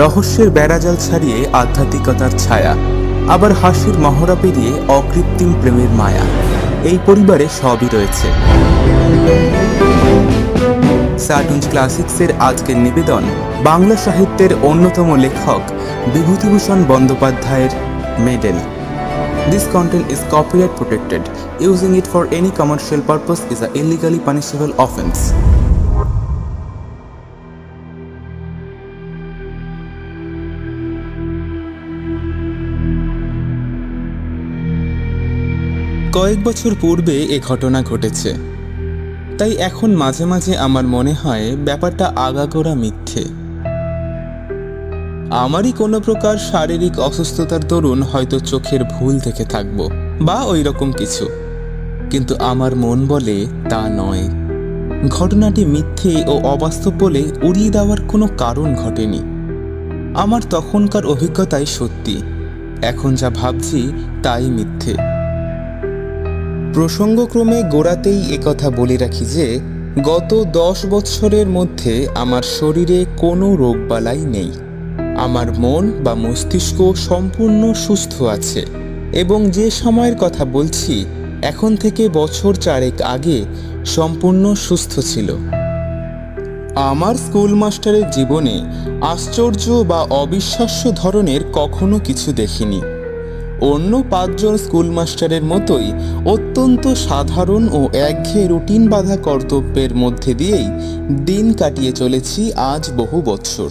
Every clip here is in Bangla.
রহস্যের বেড়াজাল ছাড়িয়ে আধ্যাত্মিকতার ছায়া, আবার হাসির মহড়া পেরিয়ে অকৃত্রিম প্রেমের মায়া এই পরিবারে সবই রয়েছে সার্টুঞ্জ ক্লাসিক্সের আজকের নিবেদন, বাংলা সাহিত্যের অন্যতম লেখক বিভূতিভূষণ বন্দ্যোপাধ্যায়ের medal This content is copyright protected. Using it for any commercial purpose is a illegally punishable offense. কয়েক বছর পূর্বে এ ঘটনা ঘটেছে। তাই এখন মাঝে মাঝে আমার মনে হয় ব্যাপারটা আগাগোড়া মিথ্যে। আমারই কোনো প্রকার শারীরিক অসুস্থতার দরুন হয়তো চোখের ভুল দেখে থাকব, বা ওই রকম কিছু। কিন্তু আমার মন বলে তা নয়। ঘটনাটি মিথ্যে ও অবাস্তব বলে উড়িয়ে দেওয়ার কোনো কারণ ঘটেনি। আমার তখনকার অভিজ্ঞতাই সত্যি। এখন যা ভাবছি তাই মিথ্যে। প্রসঙ্গক্রমে গোড়াতেই একথা বলে রাখি যে, গত দশ বৎসরের মধ্যে আমার শরীরে কোনো রোগবালাই নেই। আমার মন বা মস্তিষ্ক সম্পূর্ণ সুস্থ আছে এবং যে সময়ের কথা বলছি, এখন থেকে বছর চারেক আগে সম্পূর্ণ সুস্থ ছিল। আমার স্কুল মাস্টারের জীবনে আশ্চর্য বা অবিশ্বাস্য ধরনের কখনো কিছু দেখিনি। অন্য পাঁচজন স্কুল মাস্টারের মতোই অত্যন্ত সাধারণ ও একঘেয়ে রুটিন বাঁধা কর্তব্যের মধ্যে দিয়েই দিন কাটিয়ে চলেছি আজ বহু বৎসর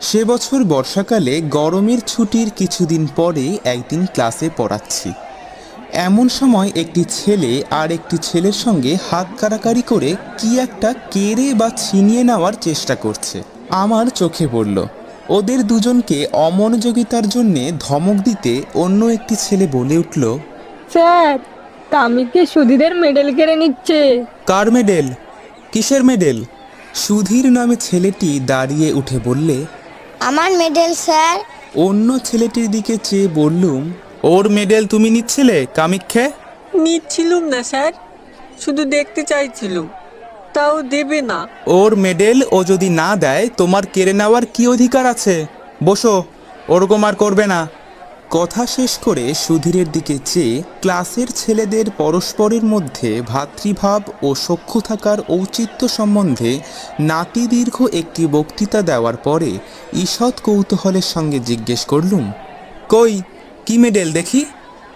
সে বছর বর্ষাকালে গরমের ছুটির কিছুদিন পরে একদিন ক্লাসে পড়াচ্ছি। এমন সময় একটি ছেলে আর একটি ছেলের সঙ্গে হাত কারাকারি করে কি একটা কেড়ে বা ছিনিয়ে নেওয়ার চেষ্টা করছে। আমার চোখে পড়ল। ওদের দুজনকে অমনোযোগিতার জন্যে ধমক দিতে অন্য একটি ছেলে বলে উঠল স্যার তামিকে সুধীদের মেডেল কেড়ে নিচ্ছে। কার মেডেল? কিসের মেডেল? সুধীর নামে ছেলেটি দাঁড়িয়ে উঠে বললে আমার মেডেল স্যার। অন্য ছেলেটির দিকে চেয়ে বললুম ওর মেডেল তুমি নিচ্ছিলে কামিক্ষে? নিচ্ছিলুম না স্যার। শুধু দেখতে চাইছিলুম। তাও দেবে না। ওর মেডেল ও যদি না দেয়, তোমার কেড়ে নেওয়ার কি অধিকার আছে? বসো, ওরকম আর করবে না। কথা শেষ করে সুধীরের দিকে চেয়ে ক্লাসের ছেলেদের পরস্পরের মধ্যে ভাতৃভাব ও সখ্য থাকার ঔচিত্য সম্বন্ধে নাতিদীর্ঘ একটি বক্তৃতা দেওয়ার পরে ঈষৎ কৌতূহলের সঙ্গে জিজ্ঞেস করলুম, কই, কি মেডেল দেখি?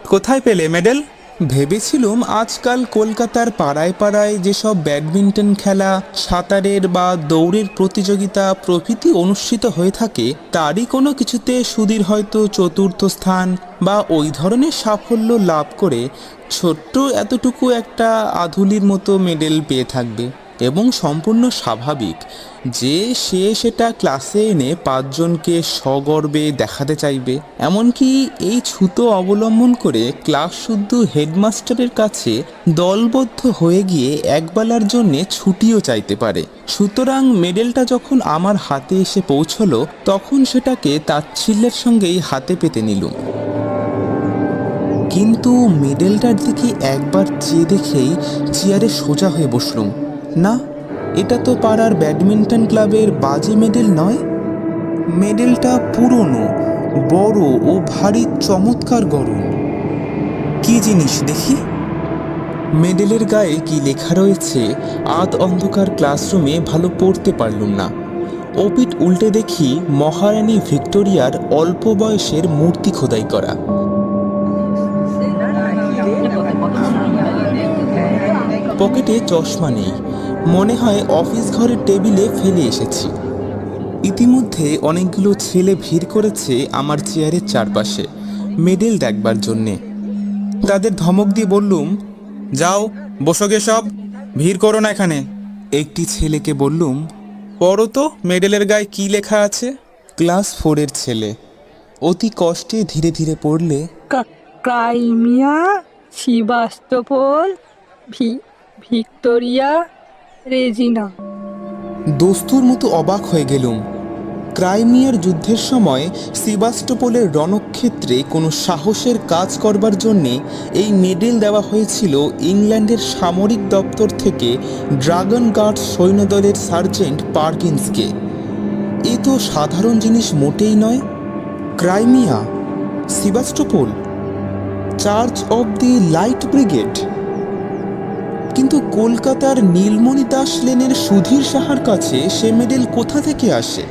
কোথায় পেলে মেডেল? ভেবেছিলুম আজকাল কলকাতার পাড়ায় পাড়ায় যেসব ব্যাডমিন্টন খেলা, সাঁতারের বা দৌড়ের প্রতিযোগিতা প্রভৃতি অনুষ্ঠিত হয়ে থাকে, তারই কোনো কিছুতে সুধীর হয়তো চতুর্থ স্থান বা ওই ধরনের সাফল্য লাভ করে ছোট্ট এতটুকু একটা আধুলির মতো মেডেল পেয়ে থাকবে এবং সম্পূর্ণ স্বাভাবিক। যে সে সেটা ক্লাসে এনে পাঁচজনকে সগর্বে দেখাতে চাইবে, এমনকি এই ছুতো অবলম্বন করে ক্লাস শুদ্ধ হেডমাস্টারের কাছে দলবদ্ধ হয়ে গিয়ে একবেলার জন্যে ছুটিও চাইতে পারে। সুতরাং মেডেলটা যখন আমার হাতে এসে পৌঁছলো, তখন সেটাকে তাচ্ছিল্যের সঙ্গেই হাতে পেতে নিলুম। কিন্তু মেডেলটার দিকে একবার চেয়ে দেখেই চেয়ারে সোজা হয়ে বসলুম। না এটা তো পাড়ার ব্যাডমিন্টন ক্লাবের বাজে মেডেল নয়? মেডেলটা পুরনো, বড় ও ভারী চমৎকার গরম। কি জিনিস দেখি? মেডেলের গায়ে কি লেখা রয়েছে? আধ অন্ধকার ক্লাসরুমে ভালো পড়তে পারলুম না। ওপিট উল্টে দেখি মহারানী ভিক্টোরিয়ার অল্প বয়সের মূর্তি খোদাই করা। পকেটে চশমা নেই। মনে হয় অফিস ঘরের টেবিলে ফেলে এসেছি। ইতিমধ্যে অনেকগুলো ছেলে ভিড় করেছে আমার চেয়ারের চারপাশে, মেডেল দেখবার জন্যে। তাদের ধমক দিয়ে বললুম, যাও বসোগে সব, ভিড় করো না এখানে। একটি ছেলেকে বললুম, পড়ো তো, মেডেলের গায়ে কি লেখা আছে? ক্লাস ফোরের ছেলে, অতি কষ্টে ধীরে ধীরে পড়লে Crimea, Sevastopol, V, Victoria Regina দস্তুর মতো অবাক হয়ে গেলুম। ক্রাইমিয়ার যুদ্ধের সময় সিবাস্টোপোলের রণক্ষেত্রে কোনো সাহসের কাজ করবার জন্যে এই মেডেল দেওয়া হয়েছিল ইংল্যান্ডের সামরিক দপ্তর থেকে ড্রাগন গার্ড সৈন্যদলের সার্জেন্ট পার্কিন্সকে। এ তো সাধারণ জিনিস মোটেই নয়। Crimea, Sebastopol, church of the light brigade. কিন্তু কলকাতার নীলমণি দাস লেনের সুধীর সাহার কাছে সে মেডেল কোথা থেকে আসে?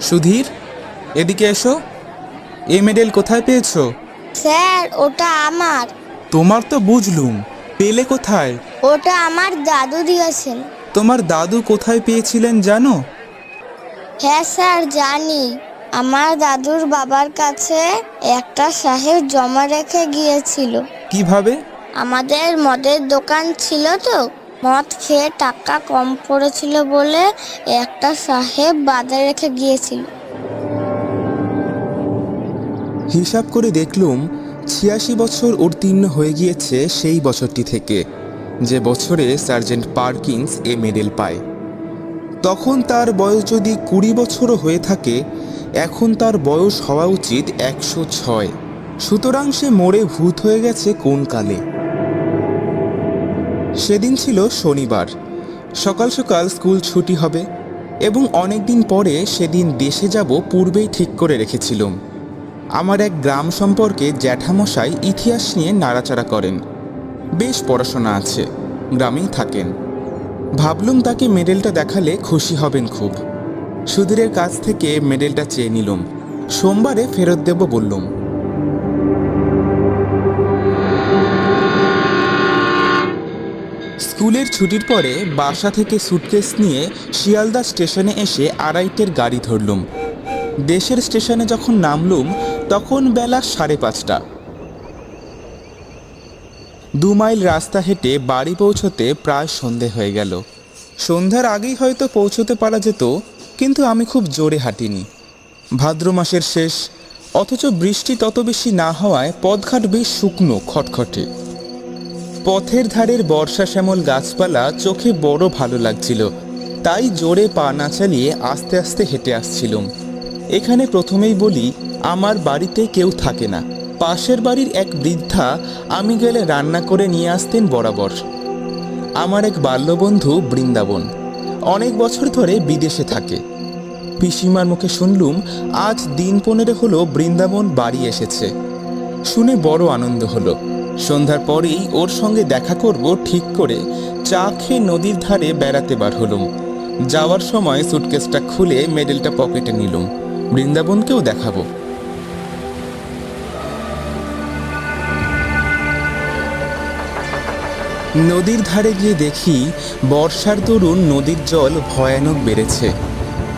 সুধীর এদিকে এসো। এই মেডেল কোথায় পেয়েছ? স্যার ওটা আমার। তোমার তো বুঝলুম পেলে কোথায়? ওটা আমার দাদু দিয়েছেন। তোমার দাদু কোথায় পেয়েছিলেন জানো? হ্যাঁ স্যার জানি। আমার দাদুর বাবার কাছে একটা সাহেব জমা রেখে গিয়েছিল। কীভাবে? আমাদের মদের দোকান ছিল তো। মদ খেয়ে টাকা কম পড়েছিল বলে একটা সাহেব বাদে রেখে গিয়েছিল। হিসাব করে দেখলুম, ছিয়াশি বছর উত্তীর্ণ হয়ে গিয়েছে সেই বছরটি থেকে, যে বছরে সার্জেন্ট পার্কিন্স এ মেডেল পায়। তখন তার বয়স যদি কুড়ি বছরও হয়ে থাকে, এখন তার বয়স হওয়া উচিত একশো ছয়। সুতরাং সে মরে ভূত হয়ে গেছে কোন কালে। সেদিন ছিল শনিবার। সকাল সকাল স্কুল ছুটি হবে এবং অনেক দিন পরে সেদিন দেশে যাব পূর্বেই ঠিক করে রেখেছিলাম। আমার এক গ্রাম সম্পর্কে জ্যাঠামশাই ইতিহাস নিয়ে নাড়াচাড়া করেন। বেশ পড়াশোনা আছে, গ্রামেই থাকেন। ভাবলুম তাকে মেডেলটা দেখালে খুশি হবেন খুব। সুধীরের কাছ থেকে মেডেলটা চেয়ে নিলুম। সোমবারে ফেরত দেব বললুম। স্কুলের ছুটির পরে বাসা থেকে সুটকেস নিয়ে শিয়ালদা স্টেশনে এসে আড়াইটের গাড়ি ধরলুম। দেশের স্টেশনে যখন নামলুম, তখন বেলা সাড়ে পাঁচটা। দু মাইল রাস্তা হেঁটে বাড়ি পৌঁছতে প্রায় সন্ধে হয়ে গেল। সন্ধ্যার আগেই হয়তো পৌঁছতে পারা যেত, কিন্তু আমি খুব জোরে হাঁটিনি। ভাদ্র মাসের শেষ, অথচ বৃষ্টি তত বেশি না হওয়ায় পদঘাট বেশ শুকনো, খটখটে। পথের ধারের বর্ষা শ্যামল গাছপালা চোখে বড় ভালো লাগছিল। তাই জোরে পা না চালিয়ে আস্তে আস্তে হেঁটে আসছিলুম। এখানে প্রথমেই বলি, আমার বাড়িতে কেউ থাকে না। পাশের বাড়ির এক বৃদ্ধা আমি গেলে রান্না করে নিয়ে আসতেন বরাবর। আমার এক বাল্যবন্ধু বৃন্দাবন। অনেক বছর ধরে বিদেশে থাকে। পিসিমার মুখে শুনলুম, আজ দিন পনেরো হলো বৃন্দাবন বাড়ি এসেছে। শুনে বড় আনন্দ হলো। সন্ধ্যার পরেই ওর সঙ্গে দেখা করব ঠিক করে। চা খেয়ে নদীর ধারে বেড়াতে বার হলুম। যাওয়ার সময় সুটকেসটা খুলে মেডেলটা পকেটে নিলুম। বৃন্দাবনকেও দেখাবো। নদীর ধারে গিয়ে দেখি বর্ষার দরুন নদীর জল ভয়ানক বেড়েছে।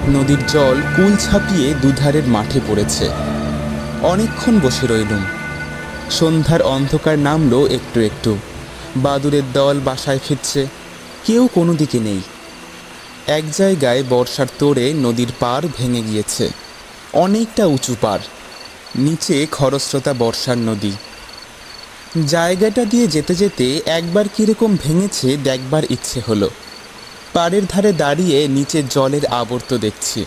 নদীর জল কুল ছাপিয়ে দুধারের মাঠে পড়েছে। অনেকক্ষণ বসে রইলুম। সন্ধ্যার অন্ধকার নামলো একটু একটু। বাদুরের দল বাসায় ফিরছে, কেউ কোনো দিকে নেই। এক জায়গায় বর্ষার তোড়ে নদীর পার ভেঙে গিয়েছে, অনেকটা উঁচু পার নিচে খরস্রোতা বর্ষার নদী। জায়গাটা দিয়ে যেতে যেতে একবার কীরকম ভেঙেছে দেখবার ইচ্ছে হলো। পাড়ের ধারে দাঁড়িয়ে নিচে জলের আবর্ত দেখছি।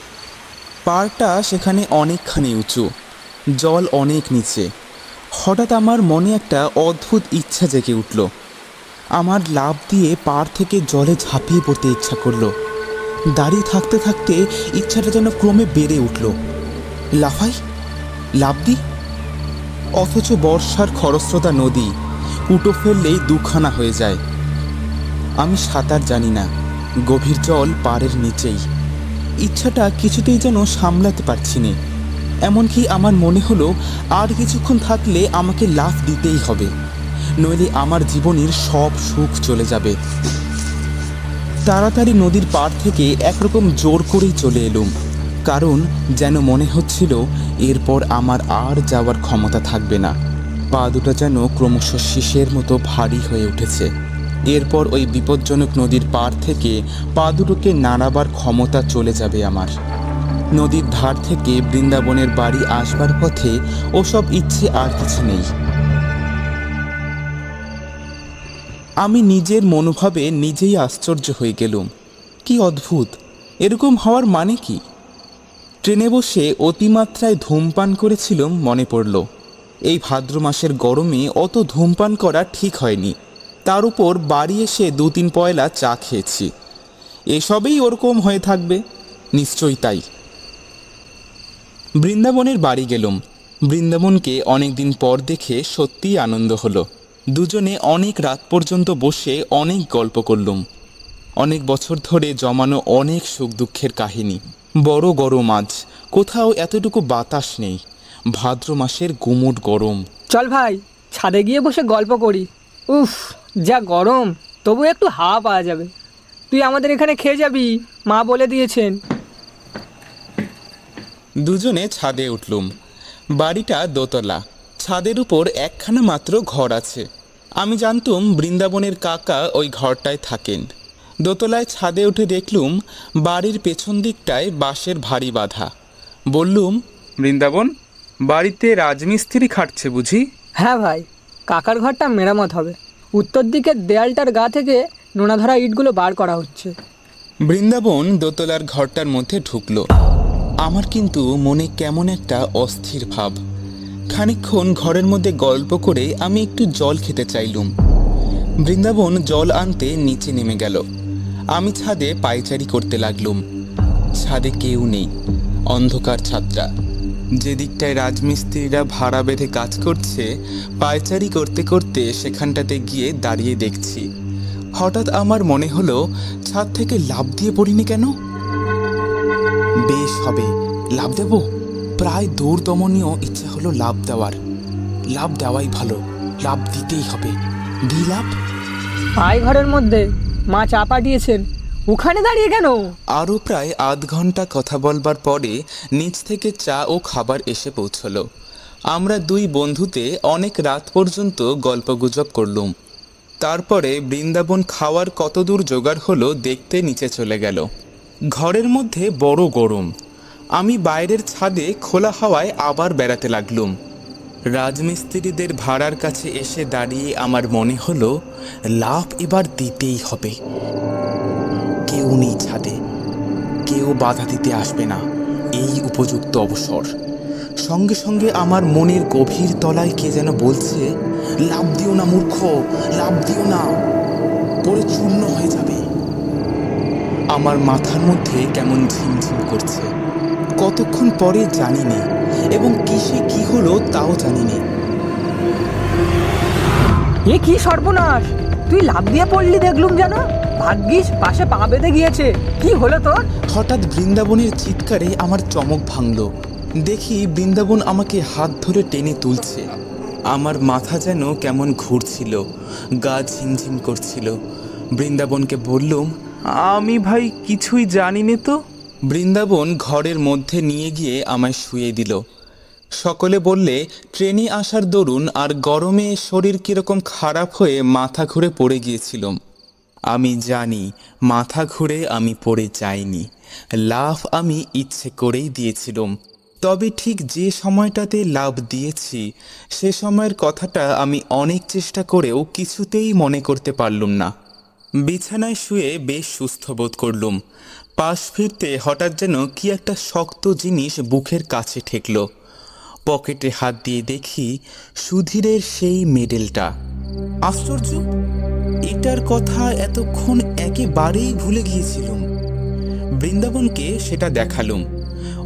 পাড়টা সেখানে অনেকখানি উঁচু, জল অনেক নিচে। হঠাৎ আমার মনে একটা অদ্ভুত ইচ্ছা জেগে উঠল। আমার লাভ দিয়ে পাড় থেকে জলে ঝাঁপিয়ে পড়তে ইচ্ছা করল। দাঁড়িয়ে থাকতে থাকতে ইচ্ছাটা যেন ক্রমে বেড়ে উঠল। লাফাই? লাভ দি অথচ বর্ষার খরস্রোতা নদী কুটো ফেললেই দুখানা হয়ে যায়। আমি সাঁতার জানি না, গভীর জল পাড়ের নিচেই। ইচ্ছাটা কিছুতেই যেন সামলাতে পারছি না। এমনকি আমার মনে হলো আর কিছুক্ষণ থাকলে আমাকে লাফ দিতেই হবে। নইলে আমার জীবনের সব সুখ চলে যাবে। তাড়াতাড়ি নদীর পাড় থেকে একরকম জোর করেই চলে এলুম, কারণ যেন মনে হচ্ছিল এরপর আমার আর যাওয়ার ক্ষমতা থাকবে না। পা দুটো যেন ক্রমশ শীষের মতো ভারী হয়ে উঠেছে। এরপর ওই বিপজ্জনক নদীর পাড় থেকে পা দুটোকে নাড়াবার ক্ষমতা চলে যাবে আমার। নদীর ধার থেকে বৃন্দাবনের বাড়ি আসবার পথে ওসব ইচ্ছে আর কিছু নেই। আমি নিজের মনোভাবে নিজেই আশ্চর্য হয়ে গেলুম। কি অদ্ভুত! এরকম হওয়ার মানে কি? ট্রেনে বসে অতিমাত্রায় ধূমপান করেছিলাম মনে পড়ল। এই ভাদ্র মাসের গরমে অত ধূমপান করা ঠিক হয়নি। তার উপর বাড়ি এসে দু তিন পয়লা চা খেয়েছি। এসবেই ওরকম হয়ে থাকবে? নিশ্চয়ই তাই। বৃন্দাবনের বাড়ি গেলুম। বৃন্দাবনকে অনেকদিন পর দেখে সত্যিই আনন্দ হলো। দুজনে অনেক রাত পর্যন্ত বসে অনেক গল্প করলুম। অনেক বছর ধরে জমানো অনেক সুখ দুঃখের কাহিনী। বড় গরম আজ, কোথাও এতটুকু বাতাস নেই। ভাদ্র মাসের গুমুট গরম। চল ভাই, ছাদে গিয়ে বসে গল্প করি। উফ, যা গরম তবু একটু হাওয়া পাওয়া যাবে। তুই আমাদের এখানে খেয়ে যাবি, মা বলে দিয়েছেন। দুজনে ছাদে উঠলুম। বাড়িটা দোতলা। ছাদের উপর একখানা মাত্র ঘর আছে। আমি জানতুম বৃন্দাবনের কাকা ওই ঘরটায় থাকেন। দোতলায় ছাদে উঠে দেখলুম বাড়ির পেছন দিকটায় বাঁশের ভারী বাঁধা। বললুম বৃন্দাবন বাড়িতে রাজমিস্ত্রি খাটছে বুঝি? হ্যাঁ ভাই কাকার ঘরটা মেরামত হবে। উত্তর দিকের দেয়ালটার গা থেকে নোনা ধরা ইটগুলো বার করা হচ্ছে। বৃন্দাবন দোতলার ঘরটার মধ্যে ঢুকলো। আমার কিন্তু মনে কেমন একটা অস্থির ভাব। খানিকক্ষণ ঘরের মধ্যে গল্প করে আমি একটু জল খেতে চাইলুম। বৃন্দাবন জল আনতে নিচে নেমে গেল। আমি ছাদে পায়চারি করতে লাগলুম। ছাদে কেউ নেই, অন্ধকার ছাদটা। যে দিকটায় রাজমিস্ত্রিরা ভাড়া বেঁধে কাজ করছে, পায়চারি করতে করতে সেখানটাতে গিয়ে দাঁড়িয়ে দেখছি। হঠাৎ আমার মনে হলো, ছাদ থেকে লাভ দিয়ে পড়িনি কেন? বেশ হবে। লাভ দেব? প্রায় দৌড় দমনীয় ইচ্ছা হলো লাভ দেওয়ার। লাভ দেওয়াই ভালো। লাভ দিতেই হবে। দি লাভ? আই ঘরের মধ্যে। মা চা পাঠিয়েছেন। ওখানে দাঁড়িয়ে কেন? আরও প্রায় আধ ঘণ্টা কথা বলবার পরে নিচ থেকে চা ও খাবার এসে পৌঁছলো। আমরা দুই বন্ধুতে অনেক রাত পর্যন্ত গল্পগুজব করলুম। তারপরে বৃন্দাবন খাওয়ার কতদূর জোগাড় হলো দেখতে নিচে চলে গেল। ঘরের মধ্যে বড় গরম। আমি বাইরের ছাদে খোলা হাওয়ায় আবার বেড়াতে লাগলুম। রাজমিস্ত্রিদের ভাড়ার কাছে এসে দাঁড়িয়ে আমার মনে হলো, লাভ এবার দিতেই হবে। কেউ নেই ছাদে। কেউ বাধা দিতে আসবে না। এই উপযুক্ত অবসর। সঙ্গে সঙ্গে আমার মনের গভীর তলায় কে যেন বলছে, লাভ দিও না, মূর্খ! লাভ দিও না! পরে চূর্ণ হয়ে যাবে। আমার মাথার মধ্যে কেমন ঝিমঝিম করছে। কতক্ষণ পরে জানি নে এবং কিসে কি হলো তাও জানি নে। এ কি সর্বনাশ? তুই লাভ দিয়ে পড়লি দেখলুম যেন। ভাগ্যিস পাশে পা বেঁধে গিয়েছে। কি হলো তোর? হঠাৎ বৃন্দাবনের চিৎকারে আমার চমক ভাঙল। দেখি বৃন্দাবন আমাকে হাত ধরে টেনে তুলছে। আমার মাথা যেন কেমন ঘুরছিল গা ঝিমঝিম করছিল। বৃন্দাবনকে বললুম আমি ভাই কিছুই জানি নে তো। বৃন্দাবন ঘরের মধ্যে নিয়ে গিয়ে আমায় শুয়ে দিল। সকলে বললে, ট্রেনে আসার দরুন আর গরমে শরীর কীরকম খারাপ হয়ে মাথা ঘুরে পড়ে গিয়েছিলাম। আমি জানি, মাথা ঘুরে আমি পড়ে যাইনি। লাভ আমি ইচ্ছে করেই দিয়েছিলাম। তবে ঠিক যে সময়টাতে লাভ দিয়েছি, সে সময়ের কথাটা আমি অনেক চেষ্টা করেও কিছুতেই মনে করতে পারলুম না। বিছানায় শুয়ে বেশ সুস্থ বোধ করলুম। পাশ ফিরতে হঠাৎ যেন কি একটা শক্ত জিনিস বুকের কাছে ঠেকল। পকেটে হাত দিয়ে দেখি সুধীরের সেই মেডেলটা। আশ্চর্য, এটার কথা এতক্ষণ একেবারেই ভুলে গিয়েছিলাম। বৃন্দাবনকে সেটা দেখালুম।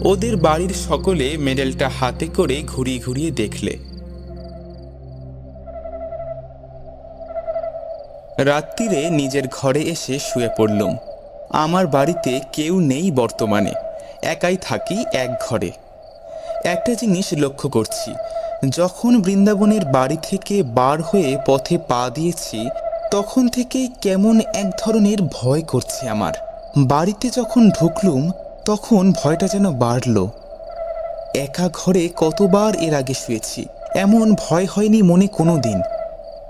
ওদের বাড়ির সকলে মেডেলটা হাতে করে ঘুরিয়ে ঘুরিয়ে দেখলে। রাত্রিরে নিজের ঘরে এসে শুয়ে পড়লুম। আমার বাড়িতে কেউ নেই বর্তমানে। একাই থাকি এক ঘরে। একটা জিনিস লক্ষ্য করছি, যখন বৃন্দাবনের বাড়ি থেকে বার হয়ে পথে পা দিয়েছি, তখন থেকে কেমন এক ধরনের ভয় করছে আমার। বাড়িতে যখন ঢুকলুম, তখন ভয়টা যেন বাড়ল। একা ঘরে কতবার এর আগে শুয়েছি, এমন ভয় হয়নি মনে কোনো দিন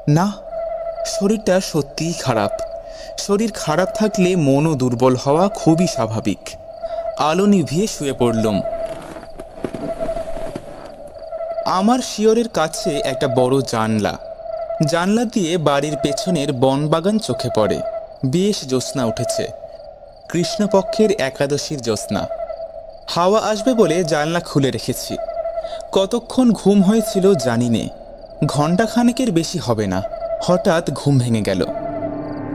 না শরীরটা সত্যিই খারাপ। শরীর খারাপ থাকলে মনও দুর্বল হওয়া খুবই স্বাভাবিক। আলো নিভিয়ে শুয়ে পড়লুম। আমার শিয়রের কাছে একটা বড় জানলা। জানলা দিয়ে বাড়ির পেছনের বনবাগান চোখে পড়ে। বেশ জ্যোৎস্না উঠেছে। কৃষ্ণপক্ষের একাদশীর জ্যোৎস্না। হাওয়া আসবে বলে জানলা খুলে রেখেছি। কতক্ষণ ঘুম হয়েছিল জানি নে। ঘণ্টাখানেকের বেশি হবে না। হঠাৎ ঘুম ভেঙে গেল।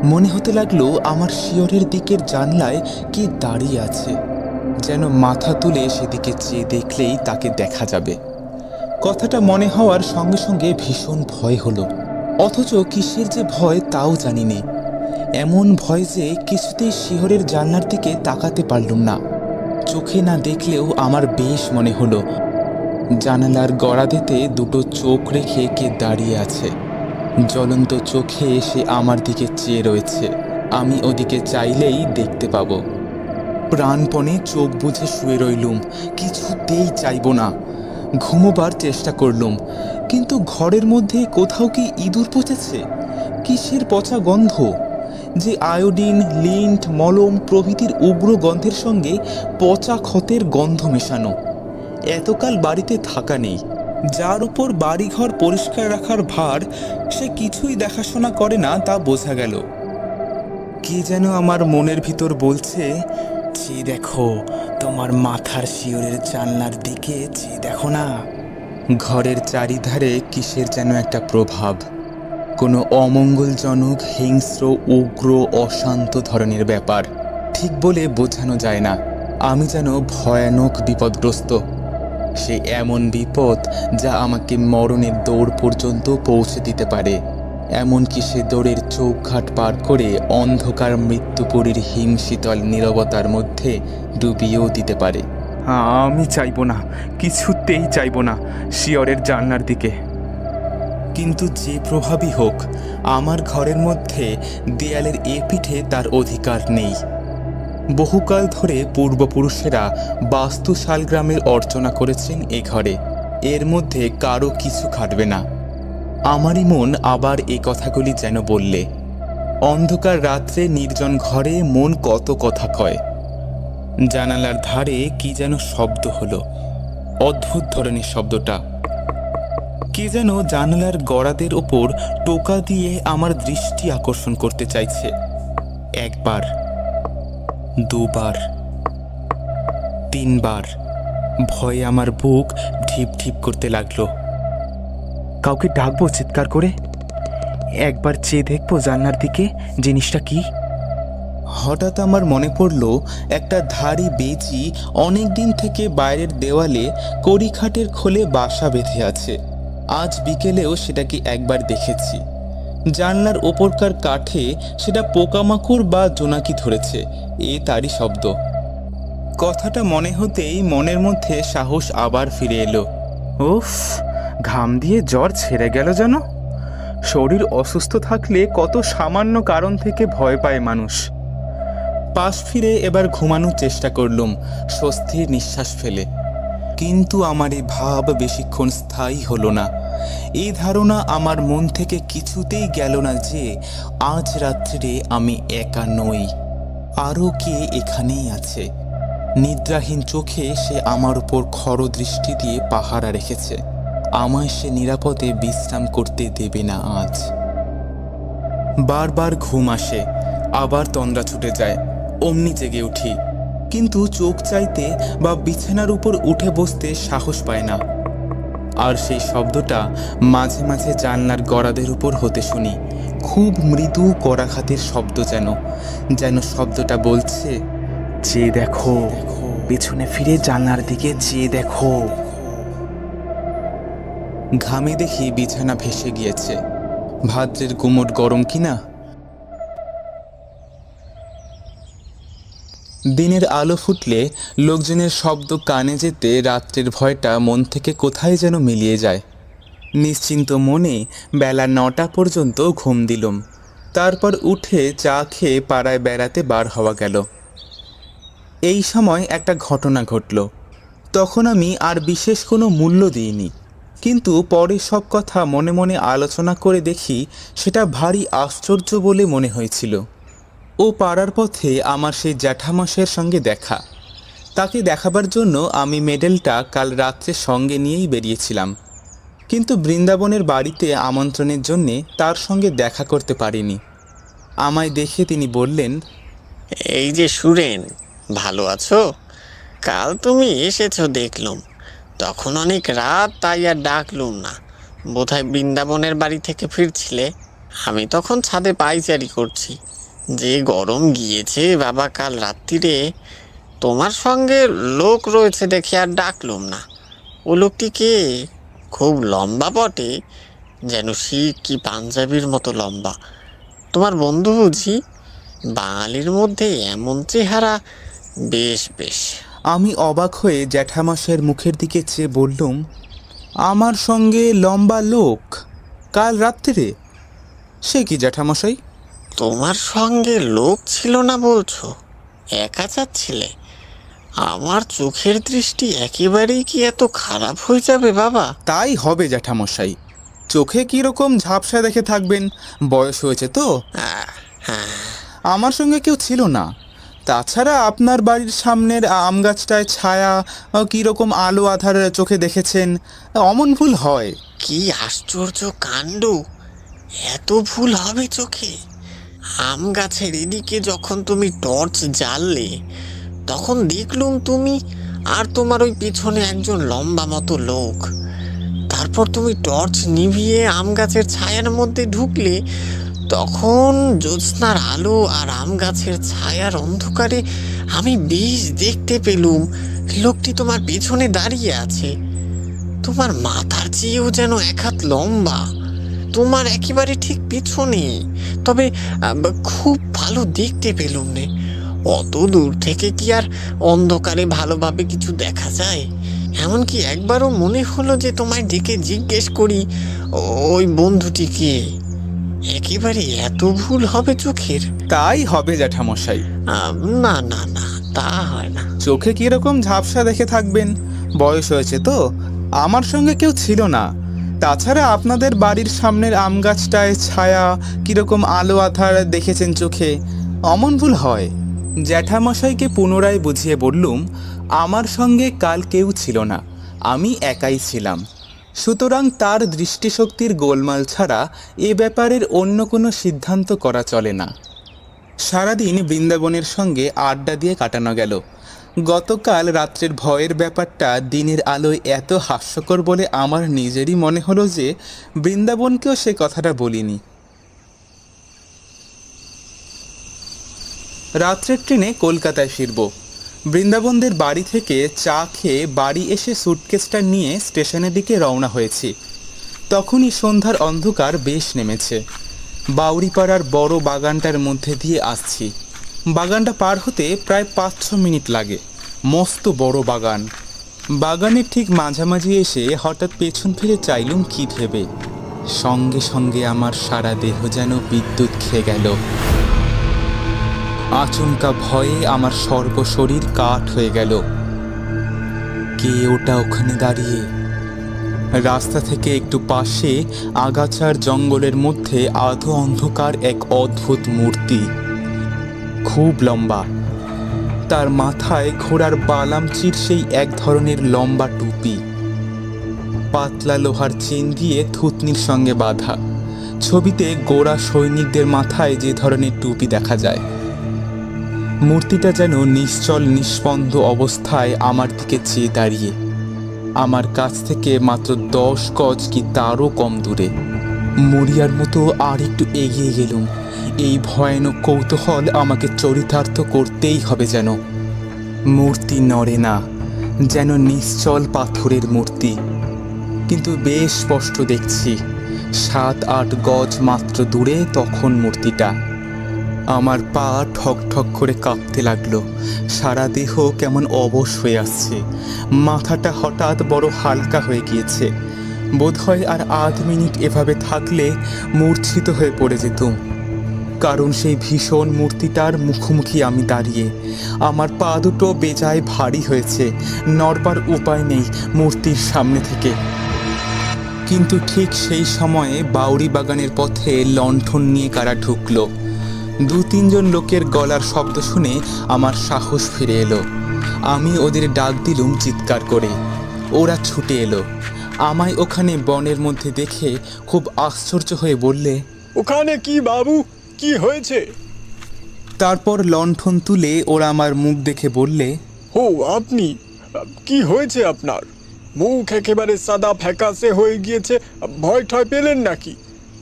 মনে হতে লাগল আমার শিয়রের দিকের জানলায় কে দাঁড়িয়ে আছে, যেন মাথা তুলে সেদিকে চেয়ে দেখলেই তাকে দেখা যাবে। কথাটা মনে হওয়ার সঙ্গে সঙ্গে ভীষণ ভয় হলো। অথচ কিসের যে ভয় তাও জানি নে। এমন ভয় যে কিছুতেই শিহরের জানলার দিকে তাকাতে পারলুম না। চোখে না দেখলেও আমার বেশ মনে হলো। জানালার গড়া গড়াদেতে দুটো চোখ রেখে কে দাঁড়িয়ে আছে। জ্বলন্ত চোখে এসে আমার দিকে চেয়ে রয়েছে। আমি ওদিকে চাইলেই দেখতে পাবো। প্রাণপণে চোখ বুঝে শুয়ে রইলুম। কিছুতেই চাইব না। ঘুমোবার চেষ্টা করলুম। কিন্তু ঘরের মধ্যে কোথাও কি ইঁদুর পচেছে? কিসের পচা গন্ধ? যে আয়োডিন, লিন্ট, মলম প্রভৃতির উগ্র গন্ধের সঙ্গে পচা ক্ষতের গন্ধ মেশানো। এতকাল বাড়িতে থাকা নেই। যার উপর বাড়িঘর পরিষ্কার রাখার ভার, সে কিছুই দেখাশোনা করে না তা বোঝা গেল। কে যেন আমার মনের ভিতর বলছে চেয়ে দেখো, তোমার মাথার শিওরের জানলার দিকে চেয়ে দেখো না। ঘরের চারিধারে কিসের যেন একটা প্রভাব। কোনো অমঙ্গলজনক, হিংস্র, উগ্র, অশান্ত ধরনের ব্যাপার। ঠিক বলে বোঝানো যায় না। আমি যেন ভয়ানক বিপদগ্রস্ত। সে এমন বিপদ যা আমাকে মরণের দৌড় পর্যন্ত পৌঁছে দিতে পারে। এমনকি সে দৌড়ের চৌঘাট পার করে অন্ধকার মৃত্যুপুরীর হিমশীতল নীরবতার মধ্যে ডুবিয়েও দিতে পারে। আমি চাইব না কিছুতেই চাইব না শিয়রের জানলার দিকে। কিন্তু যে প্রভাবই হোক আমার ঘরের মধ্যে দেয়ালের এ পিঠে তার অধিকার নেই। বহুকাল ধরে পূর্বপুরুষেরা বাস্তু শালগ্রামের অর্চনা করেছেন এ ঘরে। এর মধ্যে কারও কিছু খাটবে না। আমারই মন আবার এ কথাগুলি যেন বললে। অন্ধকার রাত্রে নির্জন ঘরে মন কত কথা কয়। জানালার ধারে কি যেন শব্দ হলো। অদ্ভুত ধরনের শব্দটা। কে যেন জানালার গড়াদের ওপর টোকা দিয়ে আমার দৃষ্টি আকর্ষণ করতে চাইছে। একবার দুবার, তিনবার ভয়ে আমার বুক ঢিপ ঢিপ করতে লাগল। কাউকে ডাকবো চিৎকার করে? একবার চেয়ে দেখব জানলার দিকে জিনিসটা কি? হঠাৎ আমার মনে পড়ল, একটা ধাড়ি বেজি অনেক দিন থেকে বাইরের দেওয়ালে কড়িখাটের খোলে বাসা বেঁধে আছে। আজ বিকেলেও সেটাকে একবার দেখেছি। জানলার ওপরকার কাঠে সেটা পোকামাকড় বা জোনাকি ধরেছে এ তারই শব্দ। কথাটা মনে হতেই মনের মধ্যে সাহস আবার ফিরে এলো। উফ ঘাম দিয়ে জ্বর ছেড়ে গেল যেন। শরীর অসুস্থ থাকলে কত সামান্য কারণ থেকে ভয় পায় মানুষ। পাশ ফিরে এবার ঘুমানোর চেষ্টা করলুম স্বস্তির নিঃশ্বাস ফেলে। কিন্তু আমার এই ভাব বেশিক্ষণ স্থায়ী হলো না। এই ধারণা আমার মন থেকে কিছুতেই গেল না যে আজ রাত্রে আমি একা নই। আরও কে এখানেই আছে? নিদ্রাহীন চোখে সে আমার উপর খড় দৃষ্টি দিয়ে পাহারা রেখেছে। আমায় সে নিরাপদে বিশ্রাম করতে দেবে না আজ। বারবার ঘুম আসে, আবার তন্দ্রা ছুটে যায়, অমনি জেগে উঠি। কিন্তু চোখ চাইতে বা বিছানার উপর উঠে বসতে সাহস পায় না। আর সেই শব্দটা মাঝে মাঝে জানলার গড়াদের উপর হতে শুনি। খুব মৃদু করাঘাতের শব্দ যেন যেন শব্দটা বলছে চেয়ে দেখো, পেছনে ফিরে জানলার দিকে চেয়ে দেখো। ঘামে দেখি বিছানা ভেসে গিয়েছে। ভাদ্রের গুমট গরম কিনা? দিনের আলো ফুটলে লোকজনের শব্দ কানে যেতে রাত্রের ভয়টা মন থেকে কোথায় যেন মিলিয়ে যায়। নিশ্চিন্ত মনে বেলা নটা পর্যন্ত ঘুম দিলুম। তারপর উঠে চা খেয়ে পাড়ায় বেড়াতে বার হওয়া গেল। এই সময় একটা ঘটনা ঘটল। তখন আমি আর বিশেষ কোনো মূল্য দিইনি। কিন্তু পরে সব কথা মনে মনে আলোচনা করে দেখি সেটা ভারী আশ্চর্য বলে মনে হয়েছিল। ও পাড়ার পথে আমার সেই জ্যাঠামশের সঙ্গে দেখা। তাকে দেখাবার জন্য আমি মেডেলটা কাল রাত্রে সঙ্গে নিয়েই বেরিয়েছিলাম। কিন্তু বৃন্দাবনের বাড়িতে আমন্ত্রণের জন্যে তার সঙ্গে দেখা করতে পারিনি। আমায় দেখে তিনি বললেন, এই যে সুরেন, ভালো আছো? কাল তুমি এসেছ দেখলুম। তখন অনেক রাত তাই আর ডাকলুম না। বোধহয় বৃন্দাবনের বাড়ি থেকে ফিরছিলে। আমি তখন ছাদে পাইচারি করছি। যে গরম গিয়েছে, বাবা কাল রাত্রিরে তোমার সঙ্গে লোক রয়েছে দেখে আর ডাকলুম না। ও লোকটিকে খুব লম্বা বটে, যেন শিখ কি পাঞ্জাবির মতো লম্বা। তোমার বন্ধু বুঝি? বাঙালির মধ্যে এমন চেহারা বেশ বেশ। আমি অবাক হয়ে জ্যাঠামশাইয়ের মুখের দিকে চেয়ে বললুম, আমার সঙ্গে লম্বা লোক, কাল রাত্রিরে? সে কি জ্যাঠামশাই? তোমার সঙ্গে লোক ছিল না বলছো? একা যাচ্ছিলে? আমার চোখের দৃষ্টি একেবারেই কি এত খারাপ হয়ে যাবে বাবা? তাই হবে জ্যাঠামশাই। চোখে কীরকম ঝাপসা দেখে থাকবেন? বয়স হয়েছে তো। আহ, হ্যাঁ। আমার সঙ্গে কেউ ছিল না। তাছাড়া আপনার বাড়ির সামনের আম গাছটায় ছায়া কীরকম আলো আধার চোখে দেখেছেন? অমন ভুল হয়। কি আশ্চর্য কাণ্ড। এত ভুল হবে চোখে? আম গাছের এদিকে যখন তুমি টর্চ জ্বাললে, তখন দেখলুম তুমি আর তোমার ওই পিছনে একজন লম্বা মতো লোক। তারপর তুমি টর্চ নিভিয়ে আম গাছের ছায়ার মধ্যে ঢুকলে, তখন জ্যোৎস্নার আলো আর আম গাছের ছায়ার অন্ধকারে আমি বেশ দেখতে পেলুম, লোকটি তোমার পিছনে দাঁড়িয়ে আছে। তোমার মাথার চেয়েও যেন এক হাত লম্বা তোমার একেবারে ঠিক পিছনে। তবে খুব ভালো দেখতে পেলুম নে অত দূর থেকে কি আর অন্ধকারে ভালোভাবে কিছু দেখা যায়? এমনকি একবারও মনে হলো যে তোমায় ডেকে জিজ্ঞেস করি ওই বন্ধুটিকে? একেবারে এত ভুল হবে চোখের? তাই হবে জ্যাঠামশাই। না না না তা হয় না। চোখে কীরকম ঝাপসা দেখে থাকবেন? বয়স হয়েছে তো। আমার সঙ্গে কেউ ছিল না। তাছাড়া আপনাদের বাড়ির সামনের আম গাছটায় ছায়া কীরকম আলো আধার দেখেছেন চোখে? অমন ভুল হয়। জ্যাঠামশাইকে পুনরায় বুঝিয়ে বললুম, আমার সঙ্গে কাল কেউ ছিল না, আমি একাই ছিলাম। সুতরাং তার দৃষ্টিশক্তির গোলমাল ছাড়া এ ব্যাপারের অন্য কোনো সিদ্ধান্ত করা চলে না। সারাদিন বৃন্দাবনের সঙ্গে আড্ডা দিয়ে কাটানো গেল। গতকাল রাত্রের ভয়ের ব্যাপারটা দিনের আলোয় এত হাস্যকর বলে আমার নিজেরই মনে হলো যে বৃন্দাবনকেও সে কথাটা বলিনি। রাত্রের ট্রেনে কলকাতায় ফিরব। বৃন্দাবনদের বাড়ি থেকে চা খেয়ে বাড়ি এসে সুটকেসটা নিয়ে স্টেশনের দিকে রওনা হয়েছি। তখনই সন্ধ্যার অন্ধকার বেশ নেমেছে। বাউরিপাড়ার বড় বাগানটার মধ্যে দিয়ে আসছি। বাগানটা পার হতে প্রায় পাঁচ ছ মিনিট লাগে। মস্ত বড় বাগান। বাগানের ঠিক মাঝামাঝি এসে হঠাৎ পেছন ফিরে চাইলুম, কি ভেবে? সঙ্গে সঙ্গে আমার সারা দেহ যেন বিদ্যুৎ খেয়ে গেল। আচমকা ভয়ে আমার সর্বশরীর কাঠ হয়ে গেল। কে ওটা ওখানে দাঁড়িয়ে? রাস্তা থেকে একটু পাশে আগাছার জঙ্গলের মধ্যে আধো অন্ধকার এক অদ্ভুত মূর্তি। খুব লম্বা। তার মাথায় ঘোড়ার বালামচির সেই এক ধরনের লম্বা টুপি। পাতলা লোহার চেন দিয়ে থুতনির সঙ্গে বাঁধা। ছবিতে গোড়া সৈনিকদের মাথায় যে ধরনের টুপি দেখা যায়। মূর্তিটা যেন নিশ্চল, নিষ্পন্দ অবস্থায় আমার দিকে চেয়ে দাঁড়িয়ে। আমার কাছ থেকে মাত্র দশ গজ কি তারও কম দূরে। মরিয়ার মতো আর একটু এগিয়ে গেলুম। এই ভয়ানক কৌতূহল আমাকে চরিতার্থ করতেই হবে যেন। মূর্তি নড়ে না, যেন নিশ্চল পাথরের মূর্তি। কিন্তু বেশ স্পষ্ট দেখছি, সাত আট গজ মাত্র দূরে তখন মূর্তিটা। আমার পা ঠক ঠক করে কাঁপতে লাগল, সারা দেহ কেমন অবশ হয়ে আসছে। মাথাটা হঠাৎ বড় হালকা হয়ে গিয়েছে। বোধহয় আর আধ মিনিট এভাবে থাকলে মূর্ছিত হয়ে পড়ে যেতুম। কারণ সেই ভীষণ মূর্তিটার মুখোমুখি আমি দাঁড়িয়ে। আমার পা দুটো বেজায় ভারী হয়েছে, নড়বার উপায় নেই মূর্তির সামনে থেকে। কিন্তু ঠিক সেই সময়ে বাউরি বাগানের পথে লণ্ঠন নিয়ে কারা ঢুকল? দু তিনজন লোকের গলার শব্দ শুনে আমার সাহস ফিরে এলো। আমি ওদের ডাক দিলুম চিৎকার করে। ওরা ছুটে এলো। আমায় ওখানে বনের মধ্যে দেখে খুব আশ্চর্য হয়ে বললে, ওখানে কি বাবু? কি হয়েছে? তারপর লণ্ঠন তুলে ওরা আমার মুখ দেখে বললে ও আপনি কি হয়েছে আপনার? মুখ একেবারে সাদা ফ্যাকাসে হয়ে গিয়েছে ভয় ঠয় পেলেন নাকি?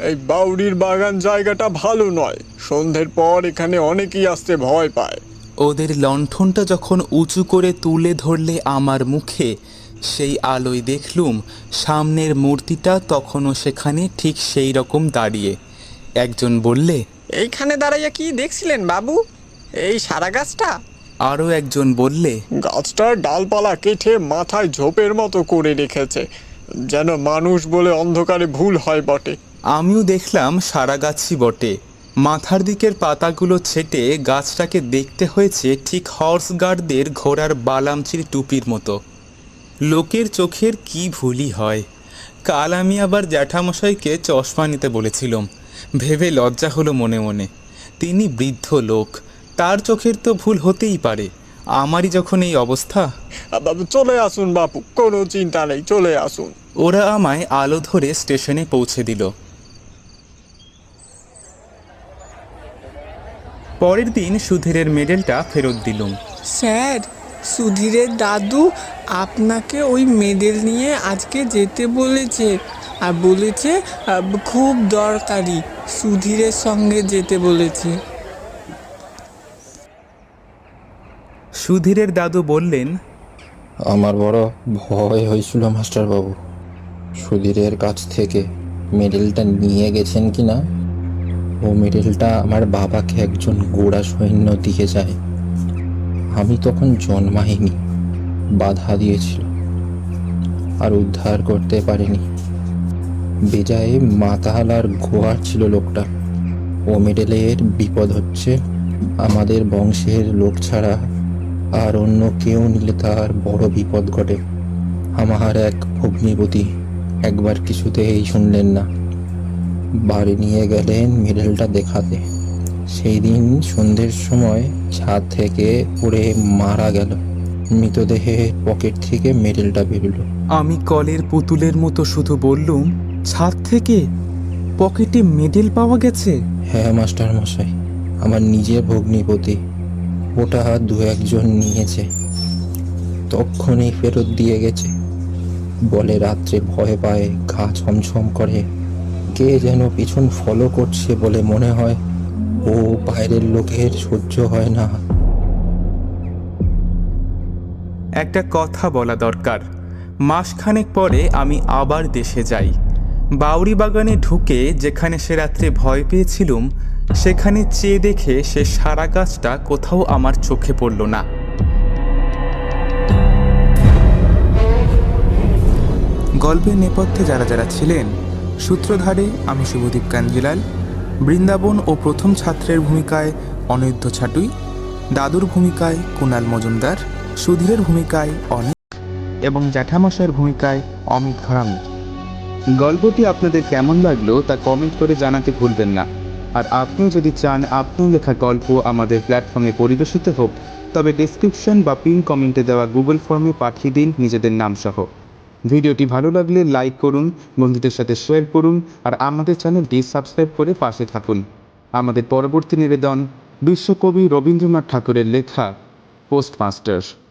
এই বাউরির বাগান জায়গাটা ভালো নয় সন্ধ্যের পর এখানে অনেকেই আসতে ভয় পায়। ওদের লণ্ঠনটা যখন উঁচু করে তুলে ধরলে আমার মুখে সেই আলোয় দেখলুম সামনের মূর্তিটা তখনও সেখানে ঠিক সেই রকম দাঁড়িয়ে। একজন বললে এইখানে দাঁড়াইয়া কি দেখছিলেন বাবু? এই সারা গাছটা? আরও একজন বললে গাছটার ডালপালা কেটে মাথায় ঝোপের মতো করে রেখেছে যেন মানুষ বলে অন্ধকারে ভুল হয় বটে। আমিও দেখলাম সারা গাছই বটে। মাথার দিকের পাতাগুলো ছেটে গাছটাকে দেখতে হয়েছে ঠিক হর্স গার্ডদের ঘোড়ার বালামচির টুপির মতো। লোকের চোখের কি ভুলই হয়। কাল আমি আবার জ্যাঠামশাইকে চশমা নিতে বলেছিলাম। ভেবে লজ্জা হলো মনে মনে। তিনি বৃদ্ধ লোক তার চোখের তো ভুল হতেই পারে। আমারই যখন এই অবস্থা। চলে আসুন বাপু কোনো চিন্তা নেই চলে আসুন। ওরা আমায় আলো ধরে স্টেশনে পৌঁছে দিল। পরের দিন সুধীরের মেডেলটা ফেরত দিলুম। স্যার সুধীরের দাদু আপনাকে ওই মেডেল নিয়ে আজকে যেতে বলেছে। বলেছে আহ, খুব দরকারি সুধীরের সঙ্গে যেতে বলেছে। সুধীরের দাদু বললেন আমার বড় ভয় হয়েছিল মাস্টারবাবু। সুধীরের কাছ থেকে মেডেলটা নিয়ে গেছেন কি না ও মেডেলটা আমার বাবাকে একজন গোড়া সৈন্য দিয়ে যায়। আমি তখন জন্মাইনি বাধা দিয়েছিল আর উদ্ধার করতে পারিনি। বেজায় মাতাহালার গোয়ার ছিল লোকটা। ও মেডেলের বিপদ হচ্ছে, আমাদের বংশের লোক ছাড়া আর অন্য কেউ নিলে তার বড় বিপদ ঘটে। আমার এক ভগ্নিপতি একবার কিছুতেই শুনলেন না। বাড়ি নিয়ে গেলেন মেডেলটা দেখাতে। সেই দিন সন্ধ্যের সময় ছাদ থেকে পড়ে মারা গেল। মৃতদেহের পকেট থেকে মেডেলটা বেরোলো। আমি কলের পুতুলের মতো শুধু বললুম ছাদ থেকে পকেটে মেডেল পাওয়া গেছে? হ্যাঁ মাস্টার মশাই। আমার নিজে ভগ্নিপতি। ওটা দু একজন নিয়েছে। তখনই ফেরত দিয়ে গেছে। বলে রাত্রে ভয় পায় ঘা ছমছম করে। কে যেন পিছন ফলো করছে বলে মনে হয় ও বাইরের লোকের সহ্য হয় না। একটা কথা বলা দরকার। মাসখানেক পরে আমি আবার দেশে যাই। বাউরি বাগানে ঢুকে যেখানে সে রাত্রে ভয় পেয়েছিলুম, সেখানে চেয়ে দেখে সে সারা গাছটা কোথাও আমার চোখে পড়ল না। গল্পের নেপথ্যে যারা যারা ছিলেন, সূত্রধারে আমি শুভদীপ কাঞ্জিলাল, বৃন্দাবন ও প্রথম ছাত্রের ভূমিকায় অনিরুদ্ধ ছাটুই, দাদুর ভূমিকায় কুণাল মজুমদার, সুধীরের ভূমিকায় অনিক এবং জ্যাঠামশাইয়ের ভূমিকায় অমিত ঘরামি। গল্পটি আপনাদের কেমন লাগল তা কমেন্ট করে জানাতে ভুলবেন না। আর আপনি যদি চান আপনার লেখা গল্প আমাদের প্ল্যাটফর্মে পরিবেশিত হোক, তবে ডেসক্রিপশন বা পিন কমেন্টে দেওয়া গুগল ফর্মে পাঠিয়ে দিন নিজেদের নাম সহ ভিডিওটি ভালো লাগলে লাইক করুন, বন্ধুদের সাথে শেয়ার করুন, আর আমাদের চ্যানেলটি সাবস্ক্রাইব করে পাশে থাকুন। আমাদের পরবর্তী নিবেদন, বিশ্বকবি রবীন্দ্রনাথ ঠাকুরের লেখা পোস্টমাস্টার